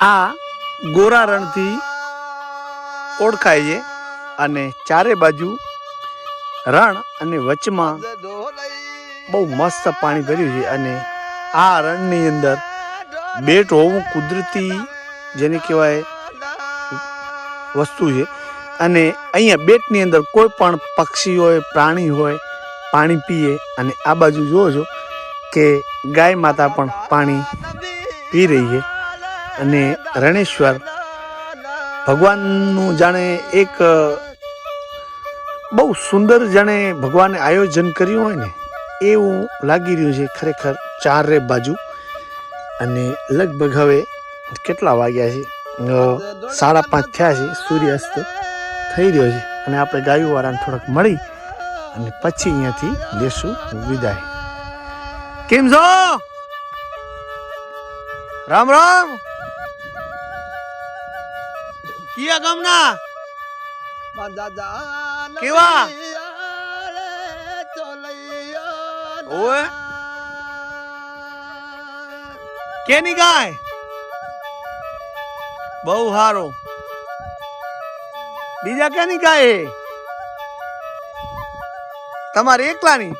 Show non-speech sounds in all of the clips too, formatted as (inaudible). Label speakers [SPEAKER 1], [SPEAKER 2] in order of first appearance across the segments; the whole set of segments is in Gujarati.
[SPEAKER 1] આ ગોરા રણથી ઓળખાય છે અને ચારે બાજુ રણ અને વચમાં બહુ મસ્ત પાણી ભર્યું છે અને આ રણની અંદર બેટ હોવું કુદરતી જેને કહેવાય વસ્તુ છે. અને અહીંયા બેટની અંદર કોઈ પણ પક્ષી હોય, પ્રાણી હોય, પાણી પીએ અને આ બાજુ જુઓ છો કે ગાય માતા પણ પાણી પી રહી છે. અને રણેશ્વર ભગવાનનું જાણે એક બહુ સુંદર જાણે ભગવાને આયોજન કર્યું હોય ને, એવું લાગી રહ્યું છે ખરેખર ચારે બાજુ. અને લગભગ હવે કેટલા વાગ્યા છે? સાડા પાંચ થયા છે, સૂર્યાસ્ત થઈ રહ્યો છે. અને આપણે ગાયુવાળાને થોડોક મળી અને પછી અહીંયાથી લેશું વિદાય. કેમ છો? રામ રામ! કિયા ગામના? કેવા? ઓવે. કેની ગાય? બહુ સારો બીજા કેની ગાય તમારી તમારે એકલાની?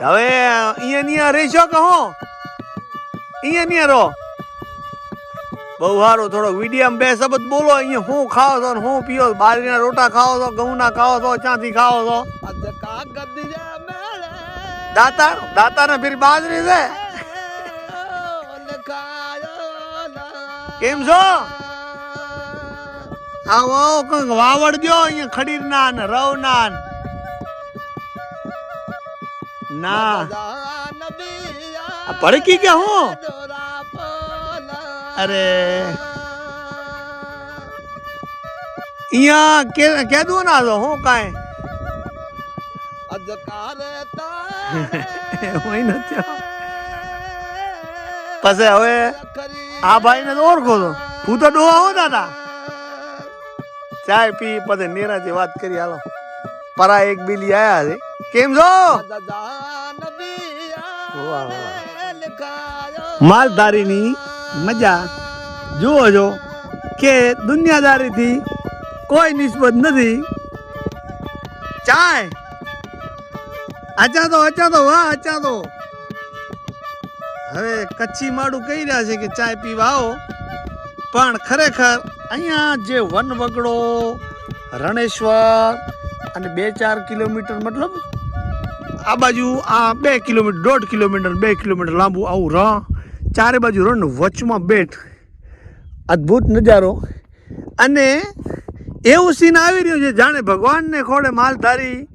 [SPEAKER 1] હવે અહીંયા નિયા રહેશો કે હું? અહીંયા નિયા રહો. બહુ સારું થોડોક વિડીયમ બે શબ્દ બોલો અહીંયા શું ખાઓ છો હું પીઓ બાજરીના રોટા ખાઓ છો ઘઉંના ખાઓ છો ચાંથી ખાઓ છો? દાતા દાતા ને ફરી બાજરી છે? કેમ છો? આવો કંઈક વાવડ ગયો અહીંયા ખડીર ના ને. રવ ના ભડકી કે હું? અરે. અહીંયા કે કેદું ના છો હું કાંઈ? (laughs) પછી હવે આ ભાઈને તો ઓળખો તો. હું તો ડોહા હોતા હતા ચાય પી પછી થી વાત કરી હાલો. પરા એક બિલી આયા છે. કેમ છો? માલધારીની મજા. જુઓ છો કે દુનિયાદારીથી કોઈ નિસ્બત નથી. ચાય. અચા તો અચા તો વાહ અચા તો હવે કચ્છી માડું કહી રહ્યા છે કે ચાય પીવા આવો. પણ ખરેખર અહીંયા જે વન વગડો રણેશ્વર અને બે ચાર કિલોમીટર મતલબ આ બાજુ આ બે કિલોમીટર, દોઢ કિલોમીટર, બે કિલોમીટર લાંબુ આવું રણ ચારે બાજુ રણ વચમાં બેટ અદ્ભુત નજારો. અને એવું સીન આવી રહ્યું છે, જાણે ભગવાનને ખોડે માલધારી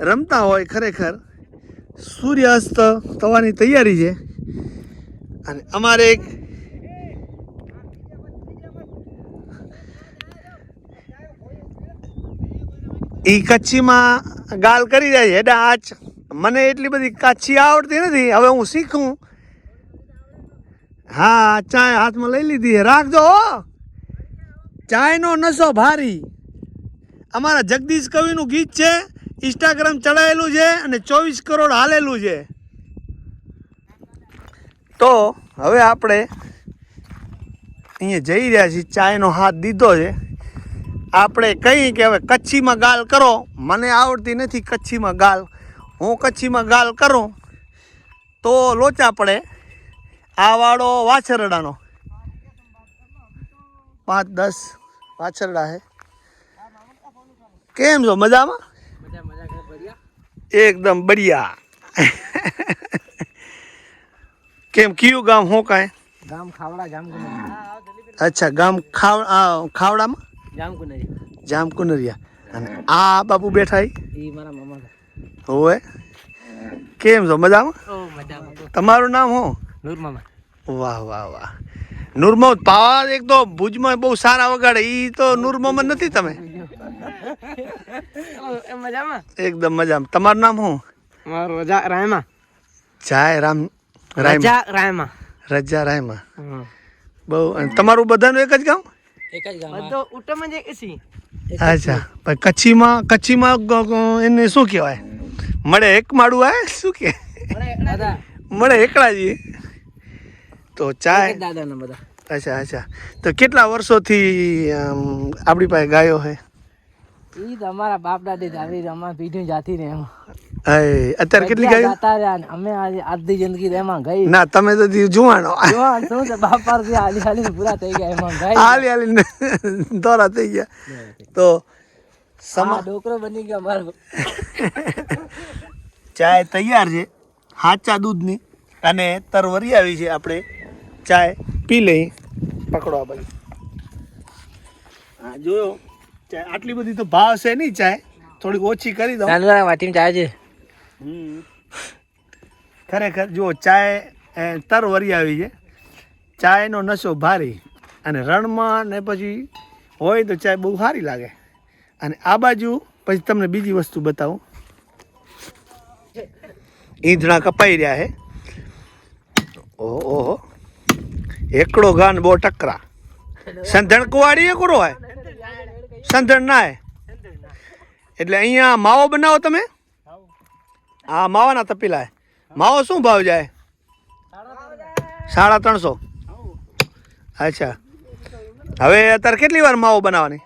[SPEAKER 1] રમતા હોય ખરેખર. સૂર્યાસ્ત થવાની તૈયારી છે. અને અમારે એક એ કચ્છીમાં ગાલ કરી રહ્યા છે. એડા આચ મને એટલી બધી કચ્છી આવડતી નથી. હવે હું શીખું. હા, ચાય હાથમાં લઈ લીધી રાખજો ચાયનો નશો ભારી. અમારા જગદીશ કવિનું ગીત છે ઇન્સ્ટાગ્રામ ચડાયેલું છે અને ચોવીસ કરોડ હાલેલું છે. તો હવે આપણે અહીંયા જઈ રહ્યા છીએ, ચાયનો હાથ દીધો છે. આપણે કહીએ કે હવે કચ્છીમાં ગાલ કરો. મને આવડતી નથી કચ્છીમાં ગાલ. હું કચ્છીમાં ગાલ કરું. તો લોચા પડે. આ વાળો વાછરડાનો. પાંચ દસ વાછરડા હે. કેમ છો? મજામાં? એકદમ બઢિયા. કેમ કયું ગામ હું કાંઈ?
[SPEAKER 2] ગામ ખાવડા જામકુનરી.
[SPEAKER 1] અચ્છા ગામ ખાવ આ, ખાવડામાં?
[SPEAKER 2] જામકુનરિયા
[SPEAKER 1] જામકુનરિયા. અને આ બાપુ બેઠા
[SPEAKER 2] એ મારા મામા
[SPEAKER 1] હોવે. કેમ છો? મજામાં? તમારું નામ હું
[SPEAKER 2] નૂર
[SPEAKER 1] વાહ વાહ વાહ. નૂર મોહમ્મદ પાવા એક તો ભુજમાં બહુ સારા વગાડે. એ તો નૂર નથી તમે?
[SPEAKER 2] મજામાં?
[SPEAKER 1] એકદમ મજામાં. તમારું નામ શું?
[SPEAKER 2] મારું રજા રાયમા.
[SPEAKER 1] જાય રામ રાયમા.
[SPEAKER 2] રજા રાયમા.
[SPEAKER 1] રજા રાયમા. બહુ તમારું બધાનું એક જ ગામ?
[SPEAKER 2] એક જ ગામ બધો ઉત્તમ જ એસી
[SPEAKER 1] અચ્છા. પણ કચ્છીમાં કચ્છીમાં એને શું કહેવાય? મળે એક માળું આય શું કે? મળે એકડા જ. તો ચાય?
[SPEAKER 2] દાદાના બધા.
[SPEAKER 1] અચ્છા અચ્છા. તો કેટલા વર્ષોથી આપણી પાસે ગાયો છે?
[SPEAKER 2] ઈ તો અમારા બાપ દાદી જાવી અમારા પીઢી જાતી ને એમાં.
[SPEAKER 1] અત્યારે કેટલી ગાયો?
[SPEAKER 2] જાતા રહ્યા અમે આધી જિંદગી એમાં ગઈ.
[SPEAKER 1] ના તમે તો જુવાણો.
[SPEAKER 2] જોવા શું છે બાપ પર હાલી હાલી પૂરા થઈ ગયા એમાં ગઈ.
[SPEAKER 1] હાલી હાલીને દોરા થઈ ગયા. તો સમા
[SPEAKER 2] ડોકરો બની ગયો અમારો.
[SPEAKER 1] ચાય તૈયાર છે હાચા દૂધની. અને તરવરી આવી છે આપણે. ચાય પી લઈ પકડો આ હા જોયો. ચાય આટલી બધી તો ભાવ છે નહીં ચાય. થોડીક ઓછી કરી દો
[SPEAKER 2] નાનલા ચાય છે.
[SPEAKER 1] હમ. ખરેખર જુઓ ચાય એ, તરવરી આવી છે. ચાયનો નશો ભારી અને રણમાં ને પછી હોય તો ચાય બહુ સારી લાગે. અને આ બાજુ પછી તમને બીજી વસ્તુ બતાવું. ઈંધણા કપાઈ રહ્યા છે. ઓહો ઓહો. એકડો ગાન બહુ ટકરા. સંધણ કુવાડી એ કરો હોય? સંધણ ના હે. એટલે અહીંયા માવો બનાવો તમે? હા માવાના તપેલા. માવો શું ભાવ જાય? સાડા ત્રણસો. અચ્છા. હવે અત્યારે કેટલી વાર માવો બનાવવાની?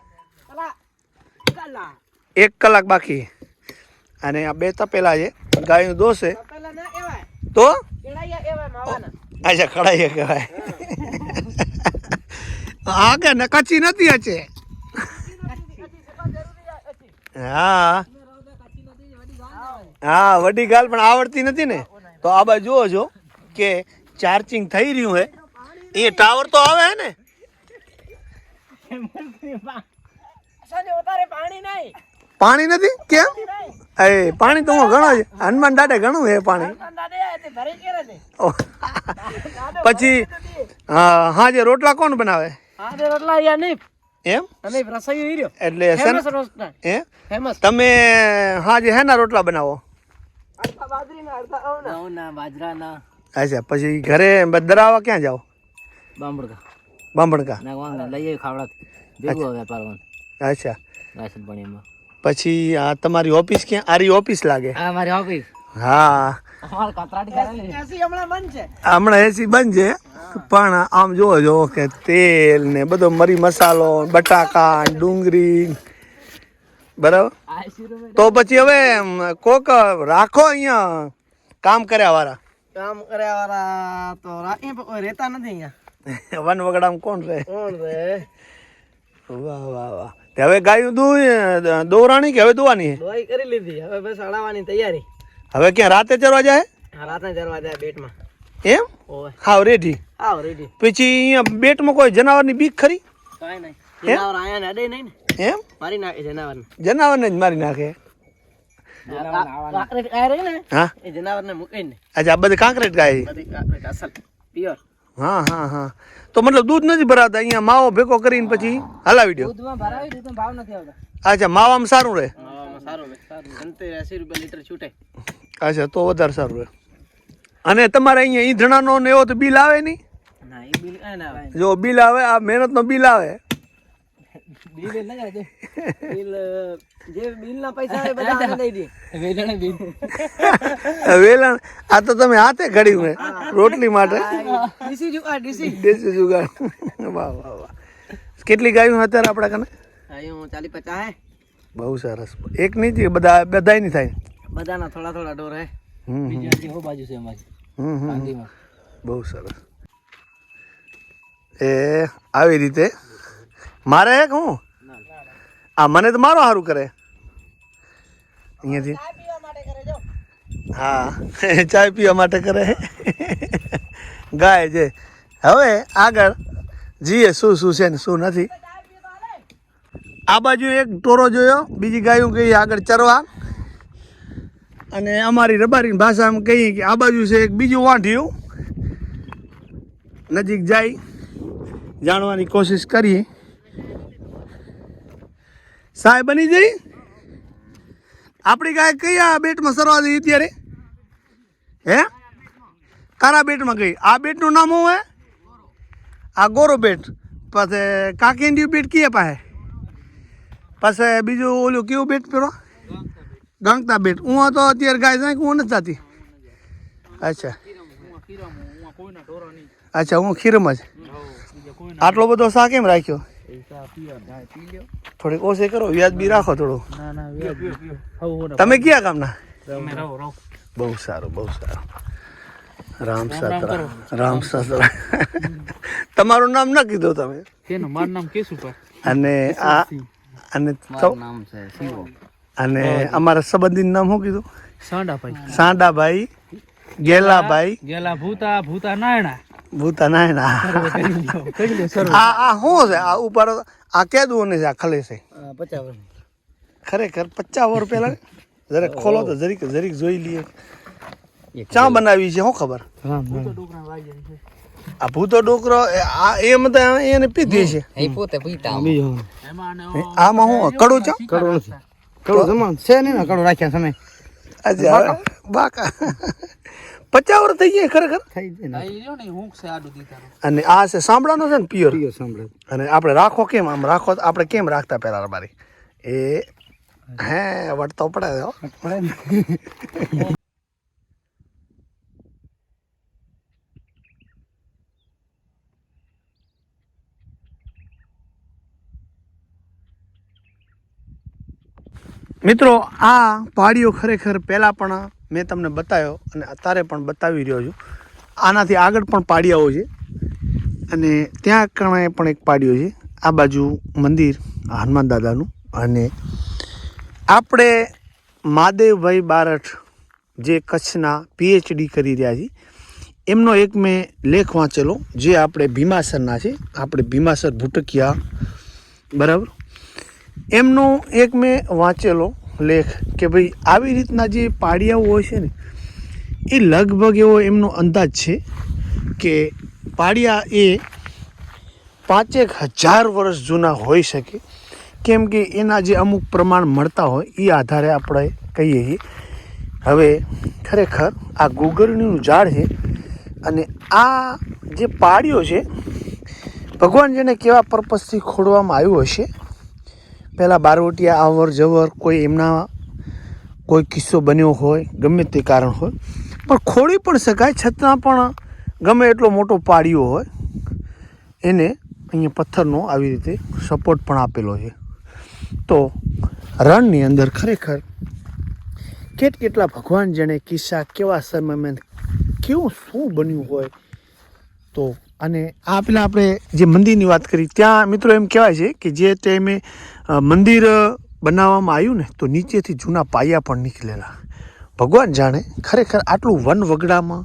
[SPEAKER 1] એક કલાક બાકી. અને આ બે તપેલા છે. ગાયનું દોશે તો? અચ્છા કઢાઈ કહેવાય. હા કે નકાચી નથી હશે હા. હા વડી ગાલ પણ આવડતી નથી ને. તો આ બાજુ જુઓ છો કે ચાર્જિંગ થઈ રહ્યું હે. એ ટાવર તો આવે હે ને. પાણી નથી? કેમ? એ પાણી તો હું ઘણો છે. હનુમાન દાડે ઘણું છે પાણી. પછી હા હા જે રોટલા કોણ બનાવે? એમ? એટલે એ તમે હા જે હેના રોટલા બનાવો? અચ્છા પછી ઘરે દરાવા ક્યાં જાઓ?
[SPEAKER 2] બામણકા
[SPEAKER 1] બાંભણકા
[SPEAKER 2] નાગવાંગના લઈ આવી ખાવડા
[SPEAKER 1] અચ્છા.
[SPEAKER 2] રાશન પાણીમાં
[SPEAKER 1] પછી આ તમારી ઓફિસ ક્યાં? આરી ઓફિસ લાગે.
[SPEAKER 2] હા મારી ઓફિસ.
[SPEAKER 1] હા.
[SPEAKER 2] અમાર કતરાડી કરેલી એસી હમણાં બંધ છે.
[SPEAKER 1] હમણાં એસી બંધ છે. પણ આમ જોવો જો કે તેલ ને બધો મરી મસાલો બટાકા ડુંગળી બરાબર? તો પછી હવે કોક રાખો અહીંયા કામ કર્યા વાળા
[SPEAKER 2] કામ કર્યા વાળા તો રહેતા નથી અહીંયા. (laughs)
[SPEAKER 1] વન વગડામાં કોણ રહે?
[SPEAKER 2] કોણ રે
[SPEAKER 1] વાહ વાહ વાહ. તે હવે ગાયું દૂધ દોરાણી કે હવે દોવાની
[SPEAKER 2] દોઈ કરી લીધી. હવે બસ અડાવવાની તૈયારી.
[SPEAKER 1] હવે ક્યાં રાતે ચરવા જાય?
[SPEAKER 2] રાતે ચરવા જાય બેટમાં.
[SPEAKER 1] એમ?
[SPEAKER 2] ઓય.
[SPEAKER 1] હાવ રેડી.
[SPEAKER 2] હાવ રેડી.
[SPEAKER 1] પછી અહીંયા બેટમાં કોઈ જનાવરની બીક ખરી?
[SPEAKER 2] કાંઈ નહીં. જનાવર આયા ને અડે નહીં ને.
[SPEAKER 1] એમ?
[SPEAKER 2] મારી નાખે જનાવર
[SPEAKER 1] જનાવરને જ મારી નાખે.
[SPEAKER 2] કાંકરેટ ગાય રહી ને?
[SPEAKER 1] હા?
[SPEAKER 2] એ જનાવરને મૂકીને.
[SPEAKER 1] અચ્છા બધી કાંકરેટ ગાય
[SPEAKER 2] બધી કાંકરેટ અસલ પ્યોર
[SPEAKER 1] હા હા હા. તો મતલબ દૂધ નથી ભરાતા અહીંયા માવો ભેગો કરીને પછી હલાવી દો.
[SPEAKER 2] દૂધમાં ભરાવી દૂધમાં ભાવ નથી આવતા.
[SPEAKER 1] અચ્છા માવામાં સારું રહે?
[SPEAKER 2] સારું સારું સંતે એસી રૂપિયા લીટર છૂટે.
[SPEAKER 1] અચ્છા તો વધારે સારું રહે. અને તમારે અહીંયા ઈંધણાનો ને એવો તો બિલ આવે નહીં? જો બિલ આવે આ મહેનતનો બિલ આવે.
[SPEAKER 2] બિલ નહીં આવતું બિલ જે બિલ ના પૈસા આવે બધા દઈ દે. વેલણે બિલ.
[SPEAKER 1] વેલણ આ તો તમે હાથે ઘડ્યું મેં રોટલી માટે.
[SPEAKER 2] ડીસી જો આ
[SPEAKER 1] દેશી. જુગાડ વાહ વાહ વાહ. કેટલી ગાયું અત્યારે આપણા કને?
[SPEAKER 2] અહીં ચાલી પચાસ. હે
[SPEAKER 1] બહુ સરસ. એક નહીં થયું બધા બધાય નહીં થાય.
[SPEAKER 2] બધાના થોડા થોડા ડોર હે.
[SPEAKER 1] હમ હમ.
[SPEAKER 2] હો બાજુ છે અમારી.
[SPEAKER 1] હમ હમ હમ. બહુ સરસ. એ આવી રીતે મારે હે હું? આ મને તો મારો સારું કરે. અહીંયાથી. હા, (laughs) ચાય પીવા માટે કરે. (laughs) ગાય છે હવે આગળ જીએ શું શું છે ને શું નથી. આ બાજુ એક ટોરો જોયો, બીજી ગાયું ગઈ આગળ ચરવા. અને અમારી રબારી ભાષામાં કહીએ કે આ બાજુ છે એક બીજું વાંઢિયું. નજીક જાય. જાણવાની કોશિશ કરીએ. સાહેબ બની જઈ. આપણી ગાય કયા બેટમાં સરવા દઈ અત્યારે? હે? કારા બેટમાં ગઈ? આ બેટનું નામ શું હે? આ ગોરો બેટ. પછી કાકેન્ડિયું બેટ કીએ પાસે? પાસે બીજું ઓલું કેવું બેટ પેલો? ગંગતા બેટ. હું તો અત્યારે ગાય જાય હું નથી થતી અચ્છા અચ્છા હું ખીરમાં જ. આટલો બધો શા કેમ રાખ્યો? થોડીક ઓછે કરો વ્યાજબી રાખો થોડું.
[SPEAKER 2] ના ના વ્યાજ હવ
[SPEAKER 1] તમે ક્યાં ગામના?
[SPEAKER 2] તમે રહો રહો.
[SPEAKER 1] બહુ સારું બહુ સારું. રામ સાતરા રામ સાતરા. તમારું નામ ના કીધું તમે?
[SPEAKER 2] કેનું મારું નામ કેશુભાઈ.
[SPEAKER 1] અને આ અને
[SPEAKER 2] નામ છે
[SPEAKER 1] અને અમારા સંબંધીનું નામ શું કીધું?
[SPEAKER 2] સાંડાભાઈ.
[SPEAKER 1] સાંડાભાઈ. ગેલાભાઈ.
[SPEAKER 2] ગેલા ભૂતા ભૂતા નાયણા.
[SPEAKER 1] ભૂતા
[SPEAKER 2] સર
[SPEAKER 1] આ આ શું છે? આ ઉપર આ કેદું ને છે? આ ખલે છે?
[SPEAKER 2] પચાસ
[SPEAKER 1] ખરેખર પચાસ વર્ષ પહેલા જરાક ખોલો તો જરીક જરીક જોઈ લઈએ. ચા બનાવી છે શું ખબર? આ ભૂતો ડોકરો એ આ એમ તો એને પીધી છે.
[SPEAKER 2] એ પોતે પીતા
[SPEAKER 1] આમાં હું કડું ચા?
[SPEAKER 2] કડો નથી. કડો જમા છે નહીં ને? કડો રાખ્યા સમય
[SPEAKER 1] અચ્છા બાકા. પચાસ વર્ષ થઈ જાય ખરેખર?
[SPEAKER 2] થઈ જાય ને. હું છે આડું દીધા
[SPEAKER 1] અને આ છે સાંભળાનો છે ને પ્યોર
[SPEAKER 2] પ્યોર સાંભળે
[SPEAKER 1] અને આપણે રાખો કેમ આમ? રાખો આપણે કેમ રાખતા પહેલા અમારી એ હે વટતો પડે હો.
[SPEAKER 2] પડે ને.
[SPEAKER 1] મિત્રો આ પહાડીઓ ખરેખર પહેલાં પણ મેં તમને બતાવ્યો અને અત્યારે પણ બતાવી રહ્યો છું. આનાથી આગળ પણ પાડિયાઓ છે. અને ત્યાં કણે પણ એક પાડિયો છે. આ બાજુ મંદિર હનુમાન દાદાનું. અને આપણે મહાદેવભાઈ બારઠ જે કચ્છના પીએચડી કરી રહ્યા છે એમનો એક મેં લેખ વાંચેલો, જે આપણે ભીમાસરના છે. આપણે ભીમાસર ભૂટકિયા, બરાબર? એમનો એક મેં વાંચેલો લેખ કે ભાઈ આવી રીતના જે પાડિયાઓ હોય છે ને, એ લગભગ એવો એમનો અંદાજ છે કે પાડિયા એ પાંચેક હજાર વર્ષ જૂના હોઈ શકે. કેમ કે એના જે અમુક પ્રમાણ મળતા હોય એ આધારે આપણે કહીએ છીએ. હવે ખરેખર આ ગુગળનું ઝાડ છે અને આ જે પાડિયો છે, ભગવાન જેને કેવા પર્પઝથી ખોડવામાં આવ્યું હશે પહેલાં બારવટીયા, આવર જવર કોઈ એમના કોઈ કિસ્સો બન્યો હોય, ગમે તે કારણ હોય. પણ ખોડી પણ શકાય, છતાં પણ ગમે એટલો મોટો પાડિયો હોય, એને અહીંયા પથ્થરનો આવી રીતે સપોર્ટ પણ આપેલો છે. તો રણની અંદર ખરેખર કેટ કેટલા ભગવાન જેણે કિસ્સા કેવા સમયમાં, કેવું શું બન્યું હોય, તો અને આ પેલા આપણે જે મંદિરની વાત કરી, ત્યાં મિત્રો એમ કહેવાય છે કે જે ટાઈમે મંદિર બનાવવામાં આવ્યું ને, તો નીચેથી જૂના પાયા પણ નીકળેલા. ભગવાન જાણે ખરેખર આટલું વન વગડામાં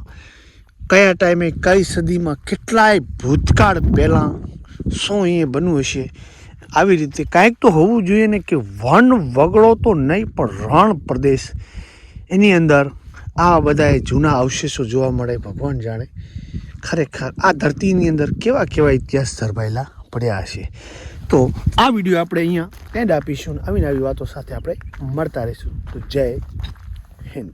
[SPEAKER 1] કયા ટાઈમે, કઈ સદીમાં કેટલાય ભૂતકાળ પહેલાં શું એ બન્યું હશે, આવી રીતે કાંઈક તો હોવું જોઈએ ને કે વન વગડો તો નહીં, પણ રણ પ્રદેશ એની અંદર આ બધાએ જૂના અવશેષો જોવા મળે. ભગવાન જાણે ખરેખર આ ધરતીની અંદર કેવા કેવા ઇતિહાસ ધરબાયેલા પડ્યા હશે? તો આ વીડિયો આપણે અહીંયા એન્ડ આપીશું આવીને આવી વાતો સાથે આપણે મળતા રહીશું. તો જય હિન્દ.